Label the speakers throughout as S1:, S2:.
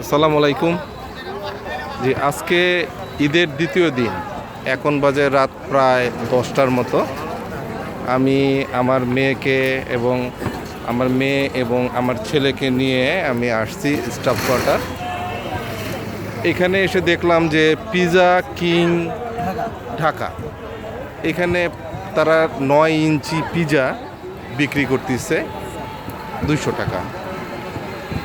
S1: আসসালামু আলাইকুম। জি, আজকে ঈদের দ্বিতীয় দিন। এখন বাজে রাত প্রায় দশটার মতো। আমি আমার মেয়েকে এবং আমার মেয়ে এবং আমার ছেলেকে নিয়ে আমি আসছি স্টাফ কোয়ার্টার। এখানে এসে দেখলাম যে পিজা কিং ঢাকা। এখানে তারা নয় ইঞ্চি পিজা বিক্রি করতেছে দুইশো টাকা।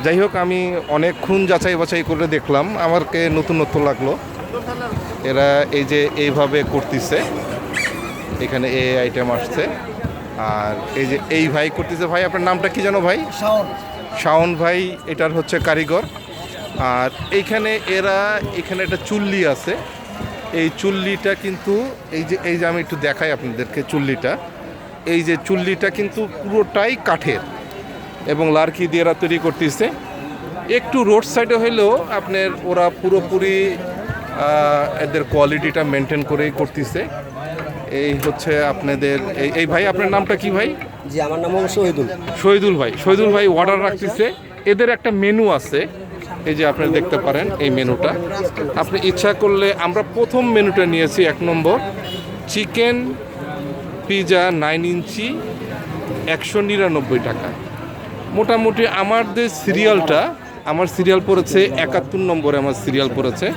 S1: যাই হোক আমি অনেকক্ষণ যাচাই বাছাই করে দেখলাম আমারকে নতুন নতুন লাগল। এরা এই যে এইভাবে করতেছে এখানে এ আইটেম আসছে। আর এই যে এই ভাই করতেছে ভাই আপনার নামটা কি জানো ভাই?
S2: শাওন।
S1: শাওন ভাই এটার হচ্ছে কারিগর। আর এইখানে এরা এখানে একটা চুল্লি আছে। এই চুল্লিটা কিন্তু এই যে এই যে আমি একটু দেখাই আপনাদেরকে চুল্লিটা। এই যে চুল্লিটা কিন্তু পুরোটাই কাঠের। এবং লার্কি দিয়ে এরা তৈরি করতেছে। একটু রোড সাইডে হইলেও আপনার ওরা পুরোপুরি এদের কোয়ালিটিটা মেনটেন করেই করতেছে। এই হচ্ছে আপনাদের এই- এই ভাই আপনার নামটা কি ভাই?
S2: জি আমার নাম হলো শহীদুল।
S1: শহীদুল ভাই। শহীদুল ভাই অর্ডার রাখতেছে। এদের একটা মেনু আছে। এই যে আপনি দেখতে পারেন এই মেনুটা আপনি ইচ্ছা করলে আমরা প্রথম মেনুটা নিয়েছি এক নম্বর। চিকেন পিজা নাইন ইঞ্চি একশো নিরানব্বই টাকা। মোটামুটি আমার যে সিরিয়ালটা, আমার সিরিয়াল পড়েছে একাত্তর নম্বরে আমার সিরিয়াল পড়েছে।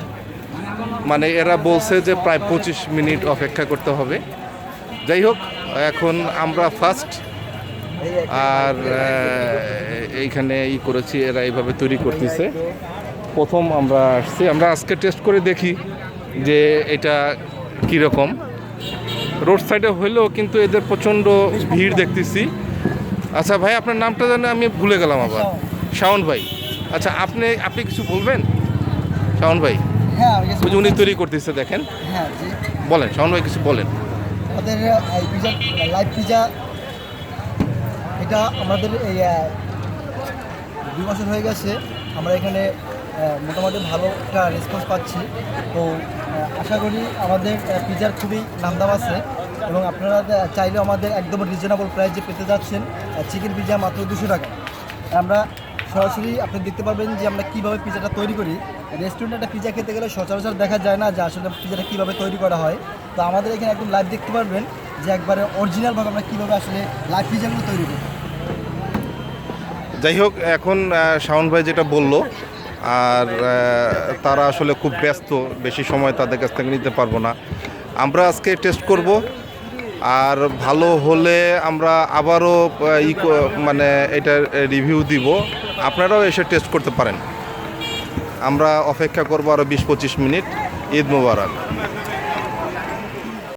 S1: মানে এরা বলছে যে প্রায় পঁচিশ মিনিট অপেক্ষা করতে হবে। যাই হোক, এখন আমরা ফার্স্ট আর এইখানে ই করেছি, এরা এইভাবে তৈরি করতেছে। প্রথম আমরা আসছি, আমরা আজকে টেস্ট করে দেখি যে এটা কীরকম। রোড সাইডে হইলেও কিন্তু এদের প্রচণ্ড ভিড় দেখতেছি। আচ্ছা ভাই আপনার নামটা জানে আমি ভুলে গেলাম আবার। শাওন। ভাই। আচ্ছা আপনি আপনি কিছু বলবেন? শাওন ভাই।
S2: হ্যাঁ
S1: উনি তৈরি করতেছে দেখেন।
S2: হ্যাঁ
S1: বলেন শাওন ভাই কিছু বলেন।
S2: আমাদের লাইভ পিজা এটা আমাদের এই দুই বছর হয়ে গেছে আমরা এখানে মোটামুটি ভালো একটা রেসপন্স পাচ্ছি। তো আশা করি আমাদের পিজার খুবই নামদাম আছে। এবং আপনারা চাইলেও আমাদের একদম রিজনেবল প্রাইসে পেতে যাচ্ছেন চিকেন পিজা মাত্র দুশো টাকা। আমরা সরাসরি আপনি দেখতে পারবেন যে আমরা কীভাবে পিজাটা তৈরি করি। রেস্টুরেন্টে একটা পিজা খেতে গেলে সচরাচর দেখা যায় না যে আসলে পিজাটা কীভাবে তৈরি করা হয়। তো আমাদের এখানে একদম লাইভ দেখতে পারবেন যে একবারে অরিজিনালভাবে আমরা কীভাবে আসলে লাইভ পিজাগুলো তৈরি করি।
S1: যাই হোক, এখন শাওন ভাই যেটা বলল, আর তারা আসলে খুব ব্যস্ত, বেশি সময় তাদের কাছ থেকে নিতে পারব না। আমরা আজকে টেস্ট করব। আর ভালো হলে আমরা আবারও ই মানে এটা রিভিউ দিব। আপনারাও এসে টেস্ট করতে পারেন। আমরা অপেক্ষা করব আরও বিশ পঁচিশ মিনিট। ঈদ মুবারক।